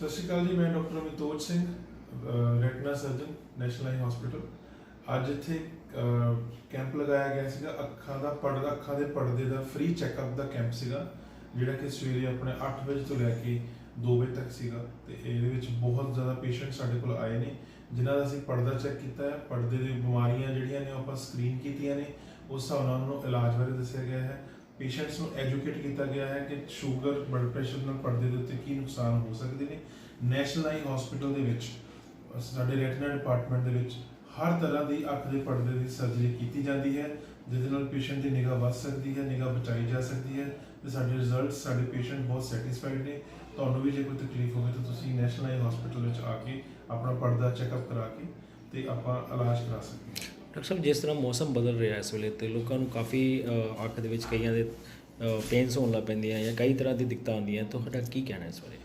ਸਤਿ ਸ਼੍ਰੀ ਅਕਾਲ ਜੀ, ਮੈਂ doctor Amitoj Singh retina surgeon, national eye hospital. ਅੱਜ ਇੱਥੇ ਕੈਂਪ ਲਗਾਇਆ ਗਿਆ ਸੀਗਾ, ਅੱਖਾਂ ਦਾ ਪਰਦਾ ਅੱਖਾਂ ਦੇ ਪਰਦੇ ਦਾ ਫ੍ਰੀ ਚੈੱਕਅਪ ਦਾ ਕੈਂਪ ਸੀਗਾ, ਜਿਹੜਾ ਕਿ ਸਵੇਰੇ ਆਪਣੇ 8 ਵਜੇ ਤੋਂ ਲੈ ਕੇ 2 ਵਜੇ ਤੱਕ ਸੀਗਾ। ਤੇ ਇਹਦੇ ਵਿੱਚ ਬਹੁਤ ਜ਼ਿਆਦਾ ਪੇਸ਼ੈਂਟ ਸਾਡੇ ਕੋਲ ਆਏ ਨੇ, ਜਿਨ੍ਹਾਂ ਦਾ ਅਸੀਂ ਪਰਦਾ ਚੈੱਕ ਕੀਤਾ ਹੈ। ਪਰਦੇ ਦੀ ਬਿਮਾਰੀਆਂ ਜਿਹੜੀਆਂ ਨੇ ਉਹ ਆਪਾਂ ਸਕਰੀਨ ਕੀਤੀਆਂ ਨੇ, ਉਸ ਹਿਸਾਬ ਨਾਲ ਉਹਨਾਂ ਨੂੰ ਇਲਾਜ ਬਾਰੇ ਦੱਸਿਆ ਗਿਆ ਹੈ। ਪੇਸ਼ੈਂਟਸ ਨੂੰ ਐਜੂਕੇਟ ਕੀਤਾ ਗਿਆ ਹੈ ਕਿ ਸ਼ੂਗਰ ਬਲੱਡ ਪ੍ਰੈਸ਼ਰ ਨਾਲ ਪਰਦੇ ਦੇ ਉੱਤੇ ਕੀ ਨੁਕਸਾਨ ਹੋ ਸਕਦੇ ਨੇ। ਨੈਸ਼ਨਲ ਆਈ ਹਸਪੀਟਲ ਦੇ ਵਿੱਚ, ਸਾਡੇ ਰੈਟਨਾ ਡਿਪਾਰਟਮੈਂਟ ਦੇ ਵਿੱਚ ਹਰ ਤਰ੍ਹਾਂ ਦੀ ਅੱਖ ਦੇ ਪਰਦੇ ਦੀ ਸਰਜਰੀ ਕੀਤੀ ਜਾਂਦੀ ਹੈ, ਜਿਹਦੇ ਨਾਲ ਪੇਸ਼ੈਂਟ ਦੀ ਨਿਗਾਹ ਵੱਧ ਸਕਦੀ ਹੈ, ਨਿਗਾਹ ਬਚਾਈ ਜਾ ਸਕਦੀ ਹੈ ਤੇ ਸਾਡੇ ਰਿਜ਼ਲਟ ਸਾਡੇ ਪੇਸ਼ੈਂਟ ਬਹੁਤ ਸੈਟੀਸਫਾਈਡ ਨੇ। ਤੁਹਾਨੂੰ ਵੀ ਜੇ ਕੋਈ ਤਕਲੀਫ ਹੋਵੇ ਤਾਂ ਤੁਸੀਂ ਨੈਸ਼ਨਲ ਆਈ ਹਸਪੀਟਲ ਵਿੱਚ ਆ ਕੇ ਆਪਣਾ ਪਰਦਾ ਚੈੱਕਅਪ ਕਰਾ ਕੇ ਤੇ ਆਪਾਂ ਇਲਾਜ ਕਰਾ ਸਕਦੇ ਹਾਂ। ਡਾਕਟਰ ਸਾਹਿਬ ਜਿਸ ਤਰ੍ਹਾਂ ਮੌਸਮ ਬਦਲ ਰਿਹਾ ਇਸ ਵੇਲੇ ਤੇ ਲੋਕਾਂ ਨੂੰ ਕਾਫੀ ਅੱਖ ਦੇ ਵਿੱਚ ਕਈਆਂ ਦੇ ਪੇਨਸ ਹੋਣ ਲੱਗ ਪੈਂਦੀਆਂ ਜਾਂ ਕਈ ਤਰ੍ਹਾਂ ਦੀ ਦਿੱਕਤਾਂ ਆਉਂਦੀਆਂ। ਤੁਹਾਡਾ ਕੀ ਕਹਿਣਾ ਇਸ ਬਾਰੇ?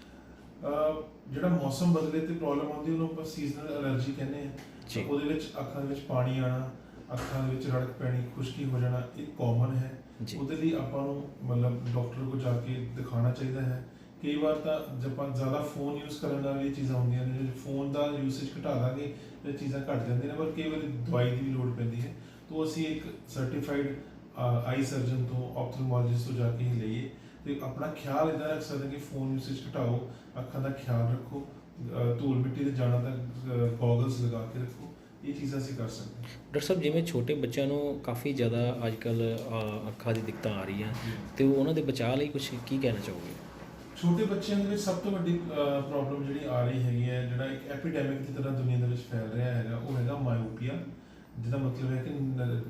ਜਿਹੜਾ ਮੌਸਮ ਬਦਲੇ ਤੇ ਪ੍ਰੋਬਲਮ ਆਉਂਦੀ ਉਹਨੂੰ ਆਪਾਂ ਸੀਜ਼ਨਲ ਐਲਰਜੀ ਕਹਿੰਦੇ ਆ। ਤਾਂ ਉਹਦੇ ਵਿੱਚ ਅੱਖਾਂ ਦੇ ਵਿੱਚ ਪਾਣੀ ਆਣਾ ਅੱਖਾਂ ਦੇ ਵਿੱਚ ਰੜਕ ਪੈਣੀ ਖੁਸ਼ਕੀ ਹੋ ਜਾਣਾ ਇਹ ਕਾਮਨ ਹੈ। ਉਹਦੇ ਲਈ ਆਪਾਂ ਨੂੰ ਮਤਲਬ ਡਾਕਟਰ ਕੋਲ ਜਾ ਕੇ ਦਿਖਾਉਣਾ ਚਾਹੀਦਾ ਹੈ। ਕਈ ਵਾਰ ਤਾਂ ਜੇ ਆਪਾਂ ਜ਼ਿਆਦਾ ਫੋਨ ਯੂਜ਼ ਕਰਨ ਨਾਲ ਇਹ ਚੀਜ਼ਾਂ ਹੁੰਦੀਆਂ ਨੇ ਜੇ ਫੋਨ ਦਾ ਯੂਸੇਜ ਘਟਾ ਦਾਂਗੇ ਤੇ ਚੀਜ਼ਾਂ ਘਟ ਜਾਂਦੀਆਂ ਨੇ ਪਰ ਕਈ ਵਾਰੀ ਦਵਾਈ ਦੀ ਵੀ ਲੋੜ ਪੈਂਦੀ ਹੈ। ਤਾਂ ਅਸੀਂ ਇੱਕ ਸਰਟੀਫਾਈਡ ਆਈ ਸਰਜਨ ਤੋਂ ਆਪਥਲਮੋਲੋਜਿਸਟ ਤੋਂ ਜਾ ਕੇ ਹੀ ਲਈਏ। ਤੇ ਆਪਣਾ ਖਿਆਲ ਇਦਾਂ ਰੱਖ ਸਕਦੇ ਕਿ ਫੋਨ ਯੂਸੇਜ ਘਟਾਓ ਅੱਖਾਂ ਦਾ ਖਿਆਲ ਰੱਖੋ ਧੂਲ ਮਿੱਟੀ ਤੇ ਜਾਣਾ ਤਾਂ ਗੋਗਲਸ ਲਗਾ ਕੇ ਰੱਖੋ ਇਹ ਚੀਜ਼ਾਂ ਅਸੀਂ ਕਰ ਸਕਦੇ ਡਾਕਟਰ ਸਾਹਿਬ ਜਿਵੇਂ ਛੋਟੇ ਬੱਚਿਆਂ ਨੂੰ ਕਾਫੀ ਜ਼ਿਆਦਾ ਅੱਜ ਕੱਲ ਅੱਖਾਂ ਦੀ ਦਿੱਕਤਾਂ ਆ ਰਹੀਆਂ ਤੇ ਉਹਨਾਂ ਦੇ ਬਚਾਅ ਲਈ ਕੁਝ ਕੀ ਕਹਿਣਾ ਚਾਹੋਗੇ? ਛੋਟੇ ਬੱਚਿਆਂ ਦੇ ਵਿੱਚ ਸਭ ਤੋਂ ਵੱਡੀ ਪ੍ਰੋਬਲਮ ਜਿਹੜੀ ਆ ਰਹੀ ਹੈਗੀ ਹੈ ਜਿਹੜਾ ਇੱਕ ਐਪੀਡੈਮਿਕ ਦੀ ਤਰ੍ਹਾਂ ਦੁਨੀਆ ਦੇ ਵਿੱਚ ਫੈਲ ਰਿਹਾ ਹੈਗਾ ਉਹ ਹੈਗਾ ਮਾਇਓਪੀਆ ਜਿਹਦਾ ਮਤਲਬ ਹੈ ਕਿ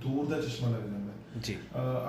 ਦੂਰ ਦਾ ਚਸ਼ਮਾ ਲੱਗ ਜਾਂਦਾ ਹੈ। ਜੀ।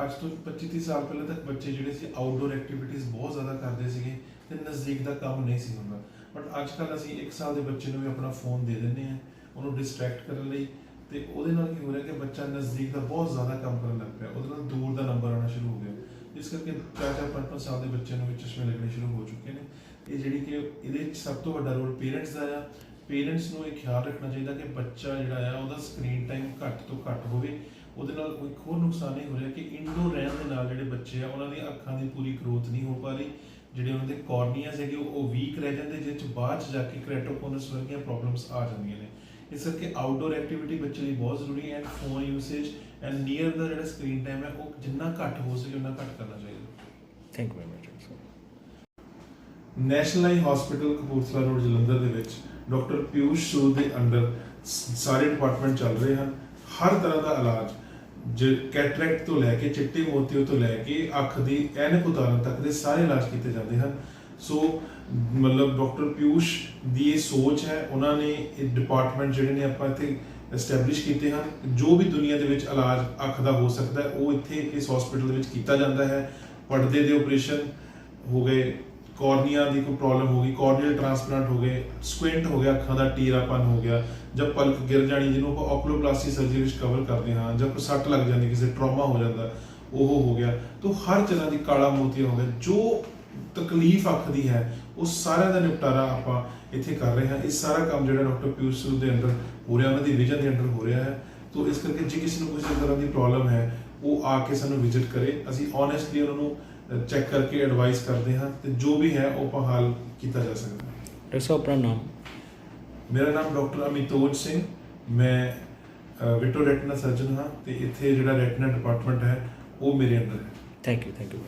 ਅੱਜ ਤੋਂ 25-30 ਸਾਲ ਪਹਿਲਾਂ ਤੱਕ ਬੱਚੇ ਜਿਹੜੇ ਸੀ ਆਊਟਡੋਰ ਐਕਟੀਵਿਟੀਜ਼ ਬਹੁਤ ਜ਼ਿਆਦਾ ਕਰਦੇ ਸੀਗੇ ਤੇ ਨਜ਼ਦੀਕ ਦਾ ਕੰਮ ਨਹੀਂ ਸੀ ਹੁੰਦਾ। ਬਟ ਅੱਜ ਕੱਲ ਅਸੀਂ 1 ਸਾਲ ਦੇ ਬੱਚੇ ਨੂੰ ਵੀ ਆਪਣਾ ਫੋਨ ਦੇ ਦਿੰਦੇ ਹਾਂ ਉਹਨੂੰ ਡਿਸਟਰੈਕਟ ਕਰਨ ਲਈ ਤੇ ਉਹਦੇ ਨਾਲ ਕੀ ਹੋ ਰਿਹਾ ਕਿ ਬੱਚਾ ਨਜ਼ਦੀਕ ਦਾ ਬਹੁਤ ਜ਼ਿਆਦਾ ਕੰਮ ਕਰਨ ਲੱਗ ਪਿਆ ਉਹਦੇ ਨਾਲ ਦੂਰ ਦਾ ਨੰਬਰ ਆਉਣਾ ਸ਼ੁਰੂ ਹੋ ਗਿਆ। ਇਸ ਕਰਕੇ ਚਾਰ ਚਾਰ ਪੰਜ ਪੰਜ ਸਾਲ ਦੇ ਬੱਚਿਆਂ ਨੂੰ ਵੀ ਚਸ਼ਮੇ ਲੱਗਣੇ ਸ਼ੁਰੂ ਹੋ ਚੁੱਕੇ ਨੇ। ਇਹ ਜਿਹੜੀ ਕਿ ਇਹਦੇ ਵਿੱਚ ਸਭ ਤੋਂ ਵੱਡਾ ਰੋਲ ਪੇਰੈਂਟਸ ਦਾ ਆ। ਪੇਰੈਂਟਸ ਨੂੰ ਇਹ ਖਿਆਲ ਰੱਖਣਾ ਚਾਹੀਦਾ ਕਿ ਬੱਚਾ ਜਿਹੜਾ ਆ, ਉਹਦਾ ਸਕਰੀਨ ਟਾਈਮ ਘੱਟ ਤੋਂ ਘੱਟ ਹੋਵੇ। ਉਹਦੇ ਨਾਲ ਕੋਈ ਹੋਰ ਨੁਕਸਾਨ ਨਹੀਂ ਹੋ ਰਿਹਾ ਕਿ ਇੰਡੋਰ ਰਹਿਣ ਦੇ ਨਾਲ ਜਿਹੜੇ ਬੱਚੇ ਆ, ਉਹਨਾਂ ਦੀਆਂ ਅੱਖਾਂ ਦੀ ਪੂਰੀ ਗਰੋਥ ਨਹੀਂ ਹੋ ਪਾ ਰਹੀ। ਜਿਹੜੇ ਉਹਨਾਂ ਦੇ ਕਾਰਨੀਆਸ ਹੈਗੇ, ਉਹ- ਉਹ ਵੀਕ ਰਹਿ ਜਾਂਦੇ ਜਿਸ ਚ ਬਾਅਦ ਚ ਜਾ ਕੇ ਕ੍ਰੈਟੋਕੋਨਸ ਵਰਗੀਆਂ ਪ੍ਰੋਬਲਮਸ ਆ ਜਾਂਦੀਆਂ ਨੇ। ਇਸ ਕਰਕੇ ਆਊਟਡੋਰ ਐਕਟੀਵਿਟੀ ਬੱਚੇ ਲਈ ਬਹੁਤ ਜ਼ਰੂਰੀ ਹੈ and phone usage and near ਦਾ ਜਿਹੜਾ ਸਕਰੀਨ ਟਾਈਮ ਹੈ ਉਹ ਜਿੰਨਾ ਘੱਟ ਹੋ ਸਕੇ ਉਨਾ ਘੱਟ ਕਰਨਾ ਚਾਹੀਦਾ। Thank you very much national eye hospital Kapurthala road Jalandhar ਦੇ ਵਿੱਚ ਡਾਕਟਰ ਪਿਊਸ਼ ਸੂਦ ਦੇ ਅੰਡਰ ਸ- ਸਾਰੇ ਡਿਪਾਰਟਮੈਂਟ ਚੱਲ ਰਹੇ ਹਨ। ਹਰ ਤਰ੍ਹਾਂ ਦਾ ਇਲਾਜ ਜੇ ਕੈਟਰੈਕਟ ਤੋਂ ਲੈ ਕੇ ਚਿੱਟੇ ਮੋਤੀਓ ਤੋਂ ਲੈ ਕੇ ਅੱਖ ਦੀ ਐਨਕ ਉਤਾਰਨ ਤੱਕ ਦੇ ਸਾਰੇ ਇਲਾਜ ਕੀਤੇ ਜਾਂਦੇ ਹਨ। ਸੋ ਮਤਲਬ ਡਾਕਟਰ ਪਿਊਸ਼ ਦੀ ਇਹ ਸੋਚ ਹੈ ਉਹਨਾਂ ਨੇ ਇਹ ਡਿਪਾਰਟਮੈਂਟ ਜਿਹੜੇ ਨੇ ਆਪਾਂ ਇੱਥੇ ਐਸਟੈਬਲਿਸ਼ ਕੀਤੇ ਹਨ ਜੋ ਵੀ ਦੁਨੀਆ ਦੇ ਵਿੱਚ ਇਲਾਜ ਅੱਖ ਦਾ ਹੋ ਸਕਦਾ ਹੈ ਉਹ ਇੱਥੇ ਇਸ ਹਸਪੀਟਲ ਦੇ ਵਿੱਚ ਕੀਤਾ ਜਾਂਦਾ ਹੈ ਪਰਦੇ ਦੇ ਆਪਰੇਸ਼ਨ ਹੋ ਗਏ ਕਾਰਨੀਆ ਦੀ ਕੋਈ ਪ੍ਰੋਬਲਮ ਹੋ ਗਈ ਕਾਰਨੀਅਲ ਟ੍ਰਾਂਸਪਲਾਂਟ ਹੋ ਗਏ ਸਕੁਇੰਟ ਹੋ ਗਿਆ ਅੱਖਾਂ ਦਾ ਟੀਰਾਪਨ ਹੋ ਗਿਆ ਜਾਂ ਪਲਕ ਗਿਰ ਜਾਣੀ ਜਿਹਨੂੰ ਆਪਾਂ ਓਕਲੋਪਲਾਸਟੀ ਸਰਜਰੀ ਵਿੱਚ ਕਵਰ ਕਰਦੇ ਹਾਂ ਜਾਂ ਕੋਈ ਸੱਟ ਲੱਗ ਜਾਂਦੀ ਕਿਸੇ ਟਰਾਮਾ ਹੋ ਜਾਂਦਾ ਉਹ ਹੋ ਗਿਆ ਤਾਂ ਹਰ ਤਰ੍ਹਾਂ ਦੀ ਕਾਲਾ ਮੋਤੀਆ ਹੋ ਗਿਆ ਜੋ ਤਕਲੀਫ ਅੱਖ ਦੀ ਹੈ ਉਹ ਸਾਰਿਆਂ ਦਾ ਨਿਪਟਾਰਾ ਆਪਾਂ ਇੱਥੇ ਕਰ ਰਹੇ ਹਾਂ। ਇਹ ਸਾਰਾ ਕੰਮ ਜਿਹੜਾ ਡਾਕਟਰ ਪਿਊਸ਼ ਸੂਦ ਦੇ ਅੰਡਰ ਹੋ ਰਿਹਾ ਉਹਨਾਂ ਦੀ ਵਿਜ਼ਨ ਦੇ ਅੰਡਰ ਹੋ ਰਿਹਾ ਹੈ। ਤੋਂ ਇਸ ਕਰਕੇ ਜੇ ਕਿਸੇ ਨੂੰ ਕਿਸੇ ਤਰ੍ਹਾਂ ਦੀ ਪ੍ਰੋਬਲਮ ਹੈ ਉਹ ਆ ਕੇ ਸਾਨੂੰ ਵਿਜ਼ਿਟ ਕਰੇ। ਅਸੀਂ ਓਨੈਸਟਲੀ ਉਹਨਾਂ ਨੂੰ ਚੈੱਕ ਕਰਕੇ ਐਡਵਾਈਸ ਕਰਦੇ ਹਾਂ ਤੇ ਜੋ ਵੀ ਹੈ ਉਹ ਆਪਾਂ ਹੱਲ ਕੀਤਾ ਜਾ ਸਕਦਾ ਹੈ। ਡਾਕਟਰ ਸਾਹਿਬ ਆਪਣਾ ਨਾਮ? ਮੇਰਾ ਨਾਮ ਡਾਕਟਰ ਅਮਿਤੋਜ ਸਿੰਘ। ਮੈਂ ਵਿਟੋ ਰੈਟਨਾ ਸਰਜਨ ਹਾਂ ਤੇ ਇੱਥੇ ਜਿਹੜਾ ਰੈਟਨਾ ਡਿਪਾਰਟਮੈਂਟ ਹੈ ਉਹ ਮੇਰੇ ਅੰਡਰ ਹੈ। Thank you thank you